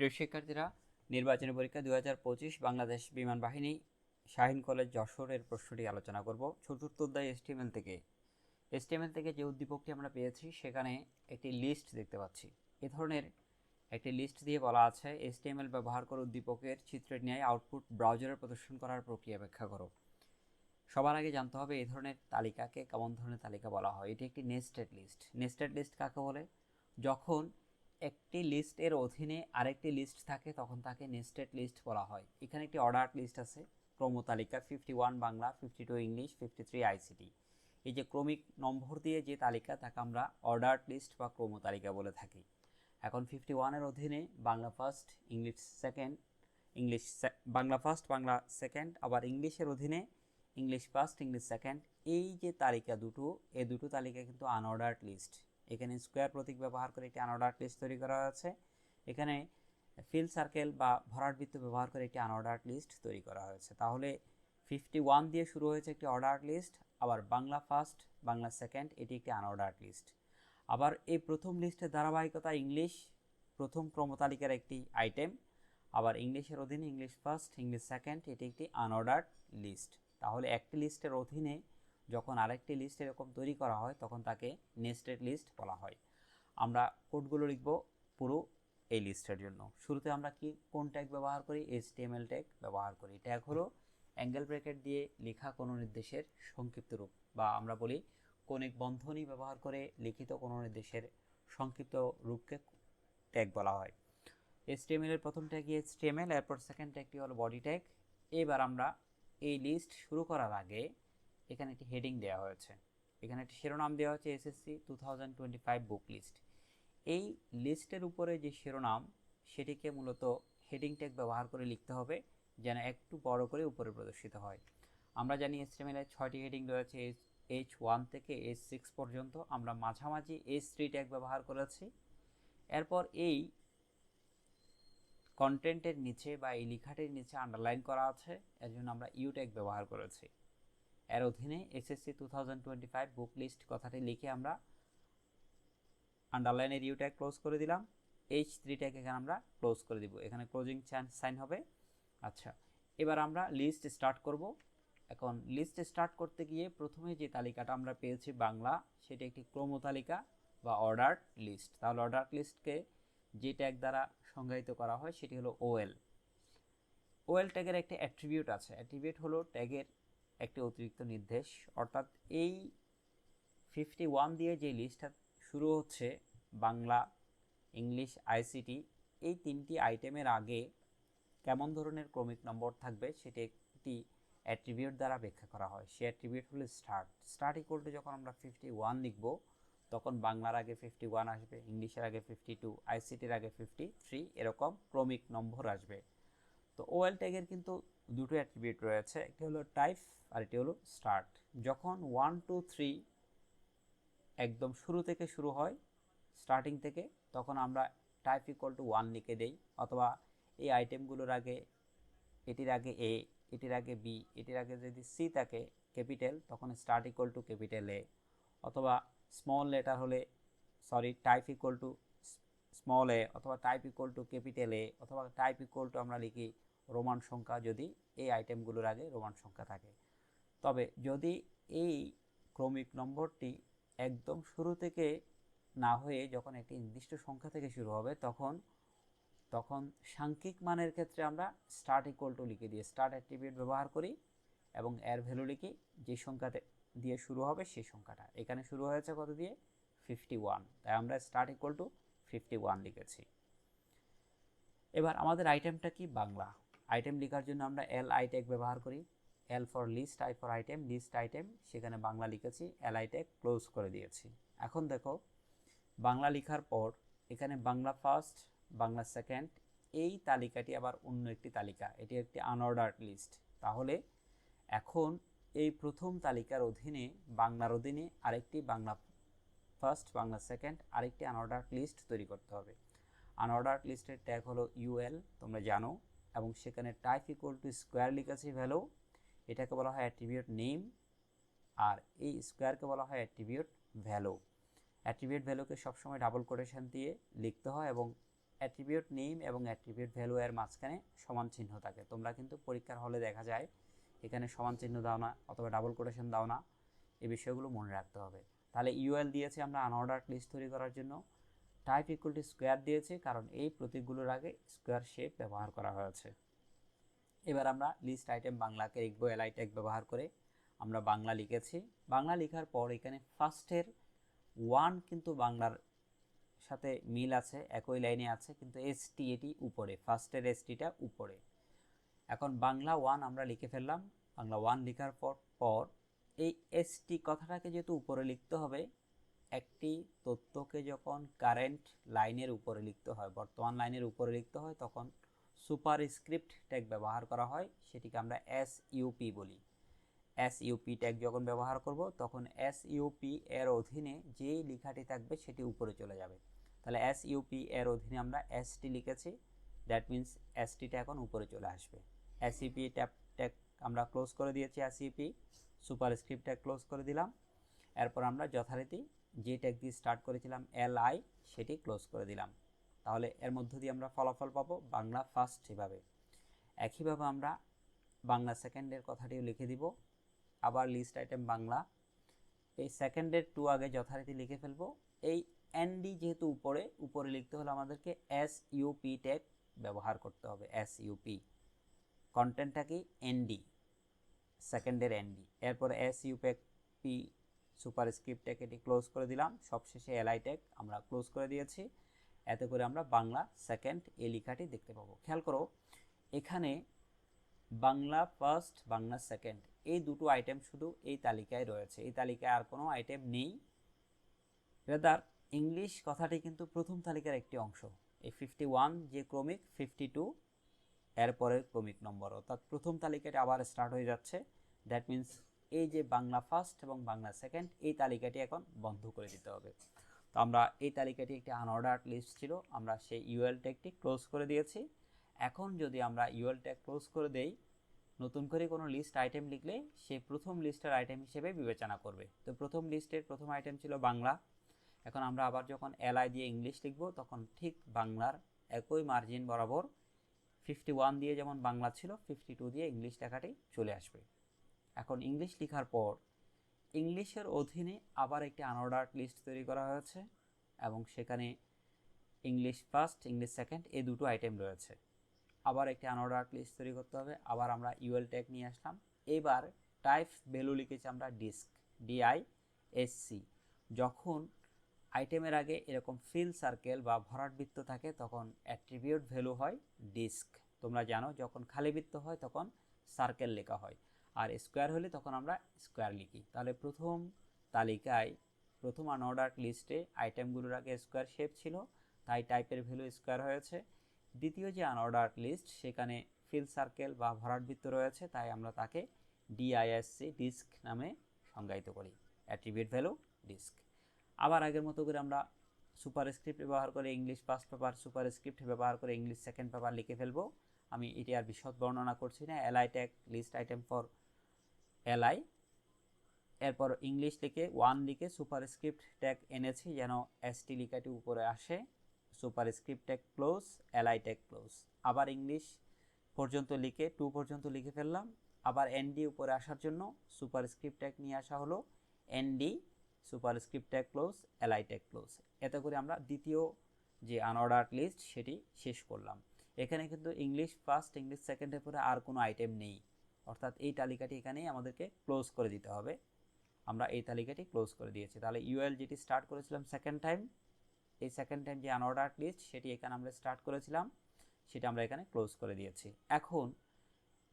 প্রিয় শিক্ষার্থীরা, নির্বাচনী পরীক্ষা দু হাজার পঁচিশ বাংলাদেশ বিমান বাহিনী শাহিন কলেজ যশোরের প্রশ্নটি আলোচনা করব চতুর্থ অধ্যায় এসটিএমএল থেকে। এসটিএমএল থেকে যে উদ্দীপকটি আমরা পেয়েছি, সেখানে একটি লিস্ট দেখতে পাচ্ছি। এ ধরনের একটি লিস্ট দিয়ে বলা আছে, এসটিএমএল ব্যবহার করে উদ্দীপকের চিত্রের ন্যায় আউটপুট ব্রাউজারে প্রদর্শন করার প্রক্রিয়া ব্যাখ্যা করো। সবার আগে জানতে হবে এই ধরনের তালিকাকে কেমন ধরনের তালিকা বলা হয়। এটি একটি নেস্টেড লিস্ট নেস্টেড লিস্ট কাকে বলে? যখন একটি লিস্টের অধীনে আরেকটি লিস্ট থাকে, তখন তাকে নেস্টেড লিস্ট বলা হয়। এখানে একটি অর্ডার লিস্ট আছে ক্রম তালিকা fifty one Bangla fifty two English fifty three ICT এই যে ক্রমিক নম্বর দিয়ে যে তালিকা, তাকে আমরা অর্ডার লিস্ট বা ক্রম তালিকা বলে থাকি। এখন ফিফটি ওয়ানের অধীনে Bangla first English second English Bangla first Bangla second আবার ইংলিশের অধীনে ইংলিশ ফার্স্ট ইংলিশ সেকেন্ড এই যে তালিকা দুটো এই দুটো তালিকা কিন্তু আনঅর্ডার্ড লিস্ট এখানে স্কোয়ার প্রতীক ব্যবহার করে একটি আনঅর্ডার্ড লিস্ট তৈরি করা হয়েছে এখানে ফিল সার্কেল বা ভরাট বৃত্ত ব্যবহার করে একটি আনঅর্ডার্ড লিস্ট তৈরি করা হয়েছে। তাহলে ফিফটি ওয়ান দিয়ে শুরু হয়েছে একটি অর্ডার্ড লিস্ট আবার বাংলা ফার্স্ট বাংলা সেকেন্ড এটি একটি আনঅর্ডার্ড লিস্ট আবার এই প্রথম লিস্টের ধারাবাহিকতা ইংলিশ, প্রথম ক্রমতালিকার একটি আইটেম আবার ইংলিশের অধীনে ইংলিশ ফার্স্ট ইংলিশ সেকেন্ড এটি একটি আনঅর্ডার্ড লিস্ট তাহলে একটি লিস্টের অধীনে যখন আরেকটি লিস্ট এরকম তৈরি করা হয়, তখন তাকে নেস্টেড লিস্ট বলা হয়। আমরা কোডগুলো লিখব পুরো এই লিস্টের জন্য। শুরুতে আমরা কি, কোন ট্যাগ ব্যবহার করি? এইচটিএমএল ট্যাগ ব্যবহার করি। ট্যাগ হলো অ্যাঙ্গেল ব্র্যাকেট দিয়ে লেখা কোনো নির্দেশের সংক্ষিপ্ত রূপ বা আমরা বলি কোনিক বন্ধনী ব্যবহার করে লিখিত কোনো নির্দেশের সংক্ষিপ্ত রূপকে ট্যাগ বলা হয়। এইচটিএমএল এর প্রথম ট্যাগ এইচটিএমএল এরপর সেকেন্ড ট্যাগটি হলো বডি ট্যাগ এবার আমরা এই লিস্ট শুরু করার আগে এখানে একটি হেডিং দেওয়া হয়েছে। এখানে একটি শিরোনাম দেওয়া হচ্ছে SSC two thousand twenty five book list এই লিস্টের উপরে যে শিরোনাম, সেটিকে মূলত হেডিং ট্যাগ ব্যবহার করে লিখতে হবে, যেন একটু বড় করে উপরে প্রদর্শিত হয়। আমরা জানি এসটিএমএলের ছয়টি হেডিং রয়েছে এইচ ওয়ান থেকে এইচ সিক্স পর্যন্ত। আমরা মাঝামাঝি এইচ থ্রি ট্যাগ ব্যবহার করেছি। এরপর এই কন্টেন্টের নিচে বা এই লেখাটির নিচে আন্ডারলাইন করা আছে। এর জন্য আমরা ইউ ট্যাগ ব্যবহার করেছি। এর অধীনে SSC two thousand twenty five book list কথাটি লিখে আমরা আন্ডারলাইনের ইউ ট্যাগ ক্লোজ করে দিলাম। এইচ থ্রি ট্যাগ এখানে আমরা ক্লোজ করে দিব। এখানে ক্লোজিং সাইন হবে। আচ্ছা এবার আমরা লিস্ট স্টার্ট করব। এখন লিস্ট স্টার্ট করতে গিয়ে প্রথমে যে তালিকাটা আমরা পেয়েছি বাংলা, সেটি একটি ক্রম তালিকা বা অর্ডার লিস্ট তাহলে অর্ডার লিস্টকে যে ট্যাগ দ্বারা সংজ্ঞায়িত করা হয়, সেটি হলো ওএল ওএল ট্যাগের একটি অ্যাট্রিবিউট আছে। অ্যাট্রিবিউট হলো ট্যাগের একটি অতিরিক্ত নির্দেশ। অর্থাৎ এই ফিফটি ওয়ান দিয়ে যে লিস্টটা শুরু হচ্ছে, বাংলা, ইংলিশ আইসিটি এই তিনটি আইটেমের আগে কেমন ধরনের ক্রমিক নম্বর থাকবে সেটি একটি অ্যাট্রিবিউট দ্বারা ব্যাখ্যা করা হয়। সে অ্যাট্রিবিউট হলো স্টার্ট স্টার্ট ইকুয়াল টু যখন আমরা ফিফটি ওয়ান লিখব, তখন বাংলার আগে ফিফটি ওয়ান আসবে, ইংলিশের আগে ফিফটি টু আইসিটির আগে ফিফটি থ্রি এরকম ক্রমিক নম্বর আসবে। তো ওয়েল ট্যাগের কিন্তু দুটো অ্যাট্রিবিউট রয়েছে, একটি হলো টাইপ আর একটি হলো স্টার্ট যখন ওয়ান টু থ্রি একদম শুরু থেকে শুরু হয় স্টার্টিং থেকে, তখন আমরা টাইপ ইকুয়াল টু ওয়ান লিখে দেই, অথবা এই আইটেমগুলোর আগে, এটির আগে এ এটির আগে বি এটির আগে যদি সি থাকে ক্যাপিটাল তখন start equal to capital A অথবা স্মল লেটার হলে sorry type equal to small A অথবা type equal to capital A অথবা টাইপ ইকুয়াল টু আমরা লিখি রোমান সংখ্যা যদি এই আইটেমগুলোর আগে রোমান সংখ্যা থাকে। তবে যদি এই ক্রমিক নম্বরটি একদম শুরু থেকে না হয়ে যখন একটি নির্দিষ্ট সংখ্যা থেকে শুরু হবে, তখন তখন সাংখ্যিক মানের ক্ষেত্রে আমরা স্টার্ট ইকুয়াল টু লিখে দিয়ে স্টার্ট অ্যাট্রিবিউট ব্যবহার করি এবং এর ভ্যালু লিখি যে সংখ্যাতে দিয়ে শুরু হবে সেই সংখ্যাটা। এখানে শুরু হয়েছে কত দিয়ে? ফিফটি ওয়ান তাই আমরা start equal to fifty one লিখেছি। এবার আমাদের আইটেমটা কি? বাংলা। আইটেম লেখার জন্য আমরা এল আই ট্যাগ ব্যবহার করি। L for list I for item list item সেখানে বাংলা লিখেছি এল আই ট্যাগ ক্লোজ করে দিয়েছি। এখন দেখো, বাংলা লেখার পর এখানে বাংলা ফার্স্ট বাংলা সেকেন্ড এই তালিকাটি আবার অন্য একটি তালিকা, এটি একটি আনঅর্ডার্ড লিস্ট তাহলে এখন এই প্রথম তালিকার অধীনে, বাংলার অধীনে আরেকটি বাংলা ফার্স্ট বাংলা সেকেন্ড আরেকটি আনঅর্ডার্ড লিস্ট তৈরি করতে হবে। আনঅর্ডার্ড লিস্টের ট্যাগ হলো ইউএল তোমরা জানো। এবং সেখানে টাইপ ইকুয়াল টু স্কোয়ার লিখেছি ভ্যালু এটাকে বলা হয় অ্যাট্রিবিউট নেম আর এই স্কোয়ারকে বলা হয় অ্যাট্রিবিউট ভ্যালু অ্যাট্রিবিউট ভ্যালুকে সবসময় ডাবল কোটেশন দিয়ে লিখতে হয় এবং অ্যাট্রিবিউট নেম এবং অ্যাট্রিবিউট ভ্যালু এর মাঝখানে সমান চিহ্ন থাকে। তোমরা কিন্তু পরীক্ষার হলে দেখা যায় এখানে সমান চিহ্ন দাও না অথবা ডাবল কোটেশন দাও না। এই বিষয়গুলো মনে রাখতে হবে। তাহলে ইউএল দিয়েছে আমরা আনঅর্ডার লিস্ট তৈরি করার জন্য। টাইপ ইকুয়াল টু স্কোয়ার দিয়েছে, কারণ এই প্রতীকগুলোর আগে স্কোয়ার শেপ ব্যবহার করা হয়েছে। এবার আমরা লিস্ট আইটেম বাংলাকে লিখব এলআই ট্যাগ ব্যবহার করে। আমরা বাংলা লিখেছি। বাংলা লেখার পর এখানে ফার্স্টের ওয়ান কিন্তু বাংলার সাথে মিল আছে, একই লাইনে আছে, কিন্তু এসটি এটি উপরে ফার্স্টের এসটিটা উপরে। এখন বাংলা ওয়ান আমরা লিখে ফেললাম। বাংলা ওয়ান লেখার পর পর এই এসটি কথাটাকে যেহেতু উপরে লিখতে হবে একটি তথ্যকে যখন কারেন্ট লাইনের উপরে লিখতে হয়, বর্তমান লাইনের উপরে লিখতে হয়, তখন সুপার স্ক্রিপ্ট ট্যাগ ব্যবহার করা হয়, সেটিকে আমরা এস ইউপি বলি। এস ইউপি ট্যাগ যখন ব্যবহার করব, তখন এস ইউপি এর অধীনে যেই লেখাটি থাকবে, সেটি উপরে চলে যাবে। তাহলে এস ইউপি এর অধীনে আমরা এসটি লিখেছি দ্যাট মিন্স এসটিটা এখন উপরে চলে আসবে। S E P tap tag আমরা ক্লোজ করে দিয়েছি S E P superscript tag close করে দিলাম। এরপর আমরা যথারীতি যে ট্যাগ দিয়ে স্টার্ট করেছিলাম এল আই সেটি ক্লোজ করে দিলাম। তাহলে এর মধ্য দিয়ে আমরা ফলাফল পাবো বাংলা ফার্স্ট এভাবে। একইভাবে আমরা বাংলা সেকেন্ডের কথাটিও লিখে দিব। আবার লিস্ট আইটেম বাংলা। এই সেকেন্ডের টু আগে যথারীতি লিখে ফেলব। এই এনডি যেহেতু উপরে উপরে লিখতে হলে আমাদেরকে এস ইউপি ট্যাগ ব্যবহার করতে হবে এস ইউপি কন্টেন্টটা কি? এনডি সেকেন্ডের এনডি এরপর এস ইউপি সুপার স্ক্রিপ্ট এটি ক্লোজ করে দিলাম। সবশেষে এলআই ট্যাগ আমরা ক্লোজ করে দিয়েছি। এতে করে আমরা বাংলা সেকেন্ড এই লেখাটি দেখতে পাবো। খেয়াল করো, এখানে বাংলা ফার্স্ট, বাংলা সেকেন্ড, এই দুটো আইটেম শুধু এই তালিকায় রয়েছে। এই তালিকায় আর কোনো আইটেম নেই। রেদার ইংলিশ কথাটি কিন্তু প্রথম তালিকার একটি অংশ। এই ফিফটি ওয়ান যে ক্রমিক ফিফটি টু এরপরের ক্রমিক নম্বর। অর্থাৎ প্রথম তালিকাটি আবার স্টার্ট হয়ে যাচ্ছে। দ্যাট মিন্স এই যে বাংলা ফার্স্ট এবং বাংলা সেকেন্ড এই তালিকাটি এখন বন্ধ করে দিতে হবে। তো আমরা এই তালিকাটি একটি আনঅর্ডার লিস্ট ছিল, আমরা সেই ইউএল ট্যাগটি ক্লোজ করে দিয়েছি। এখন যদি আমরা ইউএল ট্যাগ ক্লোজ করে দেই, নতুন করে কোনো লিস্ট আইটেম লিখলে সে প্রথম লিস্টের আইটেম হিসেবে বিবেচনা করবে। তো প্রথম লিস্টের প্রথম আইটেম ছিল বাংলা। এখন আমরা আবার যখন এলআই দিয়ে ইংলিশ লিখব, তখন ঠিক বাংলার একই মার্জিন বরাবর ফিফটি ওয়ান দিয়ে যেমন বাংলা ছিল ফিফটি টু দিয়ে ইংলিশ লেখাটি চলে আসবে। এখন ইংলিশ লেখার পর ইংলিশের অধীনে আবার একটি আনঅর্ডার লিস্ট তৈরি করা হয়েছে এবং সেখানে ইংলিশ ফার্স্ট ইংলিশ সেকেন্ড এই দুটো আইটেম রয়েছে। আবার একটি আনঅর্ডার লিস্ট তৈরি করতে হবে, আবার আমরা ইউএল ট্যাগ নিয়ে আসলাম। এবার টাইপ ভ্যালু লিখেছি আমরা ডিস্ক ডিআই এসসি যখন আইটেমের আগে এরকম ফিল সার্কেল বা ভরাট বৃত্ত থাকে, তখন অ্যাট্রিবিউট ভ্যালু হয় ডিস্ক তোমরা জানো, যখন খালি বৃত্ত হয়, তখন সার্কেল লেখা হয়। আর স্কোয়ার হলে তখন আমরা স্কোয়ার লিখি। তাহলে প্রথম তালিকায় প্রথম আনঅর্ডার লিস্টে আইটেমগুলোর আগে স্কোয়ার শেপ ছিল, তাই টাইপের ভ্যালু স্কোয়ার হয়েছে। দ্বিতীয় যে আনঅর্ডার লিস্ট সেখানে ফিল সার্কেল বা ভরাট বৃত্ত রয়েছে, তাই আমরা তাকে ডিআইএসসি ডিস্ক নামে সংজ্ঞায়িত করি অ্যাট্রিবিউট ভ্যালু ডিস্ক আবার আগের মতো করে আমরা সুপার স্ক্রিপ্ট ব্যবহার করে English first paper superscript ব্যবহার করে ইংলিশ সেকেন্ড পেপার লিখে ফেলব। আমি এটি আর বিশদ বর্ণনা করছি না tag list item for L I এরপর ইংলিশ লিখে ওয়ান লিখে সুপার স্ক্রিপ্ট ট্যাগ এনেছি যেন এসটি লিখাটি উপরে আসে superscript tag close L I tag close আবার ইংলিশ পর্যন্ত লিখে টু পর্যন্ত লিখে ফেললাম। আবার এনডি উপরে আসার জন্য সুপার স্ক্রিপ্ট ট্যাগ নিয়ে আসা হলো N D superscript tag close L I tag close এতে করে আমরা দ্বিতীয় যে আনঅর্ডার লিস্ট সেটি শেষ করলাম। এখানে কিন্তু ইংলিশ ফার্স্ট ইংলিশ সেকেন্ডের পরে আর কোনো আইটেম নেই। অর্থাৎ এই তালিকাটি এখানেই আমাদেরকে ক্লোজ করে দিতে হবে। আমরা এই তালিকাটি ক্লোজ করে দিয়েছি। তাহলে ইউএল যেটি স্টার্ট করেছিলাম সেকেন্ড টাইম এই সেকেন্ড টাইম যে আনঅর্ডার লিস্ট সেটি এখানে আমরা স্টার্ট করেছিলাম, সেটা আমরা এখানে ক্লোজ করে দিয়েছি। এখন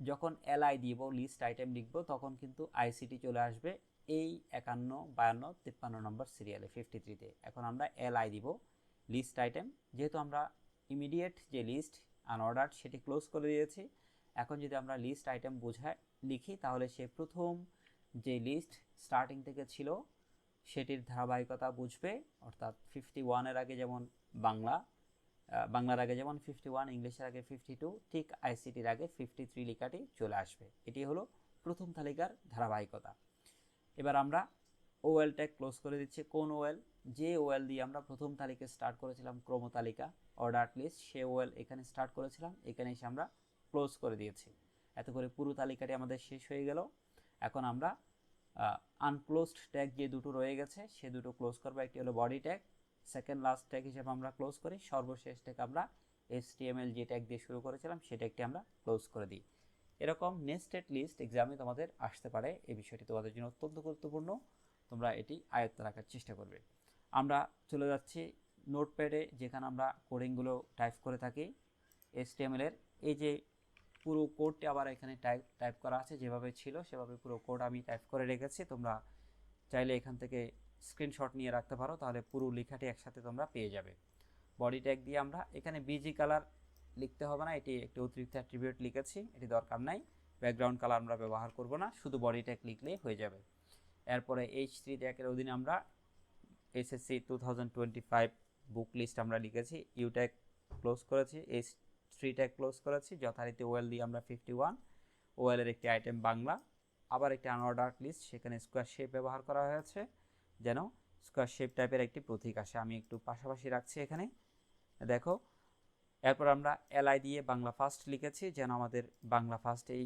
যখন এলআই দিব লিস্ট আইটেম লিখব, তখন কিন্তু আইসিটি চলে আসবে এই একান্ন, বায়ান্ন, তিপ্পান্ন নম্বর সিরিয়ালে ফিফটি থ্রিতে এখন আমরা এলআই দিব লিস্ট আইটেম যেহেতু আমরা ইমিডিয়েট যে লিস্ট আনঅর্ডার সেটি ক্লোজ করে দিয়েছি এখন যদি আমরা লিস্ট আইটেম বোঝায়, লিখি, তাহলে সে প্রথম যে লিস্ট স্টার্টিং থেকে ছিল, সেটির ধারাবাহিকতা বুঝবে। অর্থাৎ ফিফটি ওয়ানের আগে যেমন বাংলা বাংলার আগে যেমন ফিফটি ওয়ান ইংলিশের আগে ফিফটি টু ঠিক আইসিটির আগে ফিফটি থ্রি লেখাটি চলে আসবে। এটি হলো প্রথম তালিকার ধারাবাহিকতা। এবার আমরা ওয়েল ট্যাগ ক্লোজ করে দিচ্ছি। কোন ওয়েল যে ওয়েল দিয়ে আমরা প্রথম তালিকা স্টার্ট করেছিলাম ক্রম তালিকা অর্ডার লিস্ট সে ওয়েল এখানে স্টার্ট করেছিলাম। এখানে এসে আমরা ক্লোজ করে দিয়েছি। এত করে পুরো তালিকাটি আমাদের শেষ হয়ে গেল। এখন আমরা আনক্লোজড ট্যাগ যে দুটো রয়ে গেছে, সে দুটো ক্লোজ করব। একটি হলো body tag second last tag হিসেবে আমরা ক্লোজ করি। সর্বশেষ ট্যাগ আমরা এসটিএমএল যে ট্যাগ দিয়ে শুরু করেছিলাম সেটা একটি আমরা ক্লোজ করে দিই। এরকম নেস্টেড লিস্ট এক্সামে তোমাদের আসতে পারে। এই বিষয়টি তোমাদের জন্য অত্যন্ত গুরুত্বপূর্ণ। তোমরা এটি আয়ত্ত রাখার চেষ্টা করবে। আমরা চলে যাচ্ছি নোটপ্যাডে যেখানে আমরা কোডিংগুলো টাইপ করে থাকি। এর। এই যে পুরো কোডটি আবার এখানে টাইপ টাইপ করা আছে, যেভাবে ছিল সেভাবে পুরো কোড আমি টাইপ করে রেখেছি। তোমরা চাইলে এখান থেকে স্ক্রিনশট নিয়ে রাখতে পারো, তাহলে পুরো লেখাটি একসাথে তোমরা পেয়ে যাবে। বডি ট্যাগ দিয়ে আমরা, এখানে বিজি কালার লিখতে হবে না, এটি একটি অতিরিক্ত অ্যাট্রিবিউট লিখেছি, এটি দরকার নাই। ব্যাকগ্রাউন্ড কালার আমরা ব্যবহার করব না, শুধু বডি ট্যাগ লিখলেই হয়ে যাবে। এরপরে এইচ থ্রি ট্যাগের অধীনে আমরা SSC two thousand twenty five book list আমরা লিখেছি ইউ ট্যাগ ক্লোজ করেছি এইচ থ্রি ট্যাগ ক্লোজ করেছি। যথারীতি ওয়েল দিয়ে আমরা ফিফটি ওয়ান ওয়েলের একটি আইটেম বাংলা। আবার একটি আনঅর্ডার লিস্ট সেখানে স্কোয়ার শেপ ব্যবহার করা হয়েছে। যেন স্কোয়ার শেপ টাইপের একটি প্রতীক আসে। আমি একটু পাশাপাশি রাখছি এখানে। দেখো, এরপর আমরা এলআই দিয়ে বাংলা ফার্স্ট লিখেছি। যেন আমাদের বাংলা ফার্স্ট এই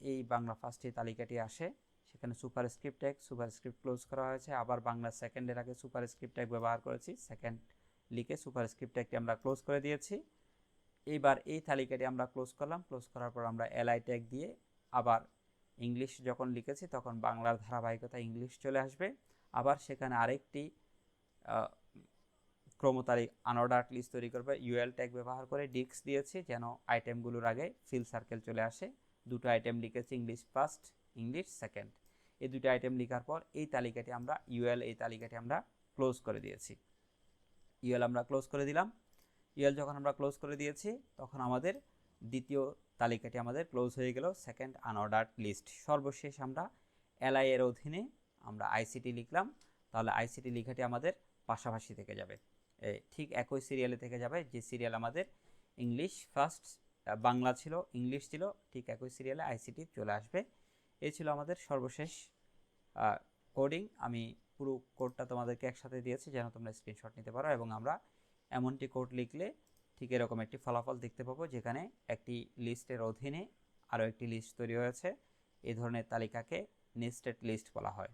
এই বাংলা ফার্স্টে তালিকাটি আসে। সেখানে superscript tag superscript close করা হয়েছে। আবার বাংলা সেকেন্ডের আগে সুপার স্ক্রিপ্ট ট্যাগ ব্যবহার করেছি। সেকেন্ড লিখে সুপার স্ক্রিপ্ট ট্যাগটি আমরা ক্লোজ করে দিয়েছি। এইবার এই তালিকাটি আমরা ক্লোজ করলাম। ক্লোজ করার পর আমরা এলআই ট্যাগ দিয়ে আবার ইংলিশ যখন লিখেছি তখন বাংলার ধারাবাহিকতা ইংলিশ চলে আসবে। আবার সেখানে আরেকটি আহ, ক্রমতালিক আনঅর্ডার লিস্ট তৈরি করবে। ইউএল ট্যাগ ব্যবহার করে ডিস্ক দিয়েছি যেন আইটেমগুলোর আগে ফিল সার্কেল চলে আসে। দুটো আইটেম লিখেছি ইংলিশ ফার্স্ট ইংলিশ সেকেন্ড এই দুটো আইটেম লেখার পর এই তালিকাটি আমরা ইউএল এই তালিকাটি আমরা ক্লোজ করে দিয়েছি। ইউএল আমরা ক্লোজ করে দিলাম। ইউএল যখন আমরা ক্লোজ করে দিয়েছি, তখন আমাদের দ্বিতীয় তালিকাটি আমাদের ক্লোজ হয়ে গেল সেকেন্ড আনঅর্ডার লিস্ট সর্বশেষ আমরা এলআই এর অধীনে আমরা আইসিটি লিখলাম, তাহলে আইসিটি লেখাটি আমাদের পাশাপাশি থেকে যাবে। ঠিক একই সিরিয়ালে থেকে যাবে, যে সিরিয়াল আমাদের ইংলিশ ফার্স্ট বাংলা ছিল ইংলিশ ছিল, ঠিক একই সিরিয়ালে আইসিটি চলে আসবে। এই ছিল আমাদের সর্বশেষ কোডিং আমি পুরো কোডটা তোমাদেরকে একসাথে দিয়েছি, যেন তোমরা স্ক্রিনশট নিতে পারো এবং আমরা এমনটি কোড লিখলে ঠিক এরকম একটি ফলাফল দেখতে পাবো, যেখানে একটি লিস্টের অধীনে আরও একটি লিস্ট তৈরি হয়েছে। এই ধরনের তালিকাকে নেস্টেড লিস্ট বলা হয়।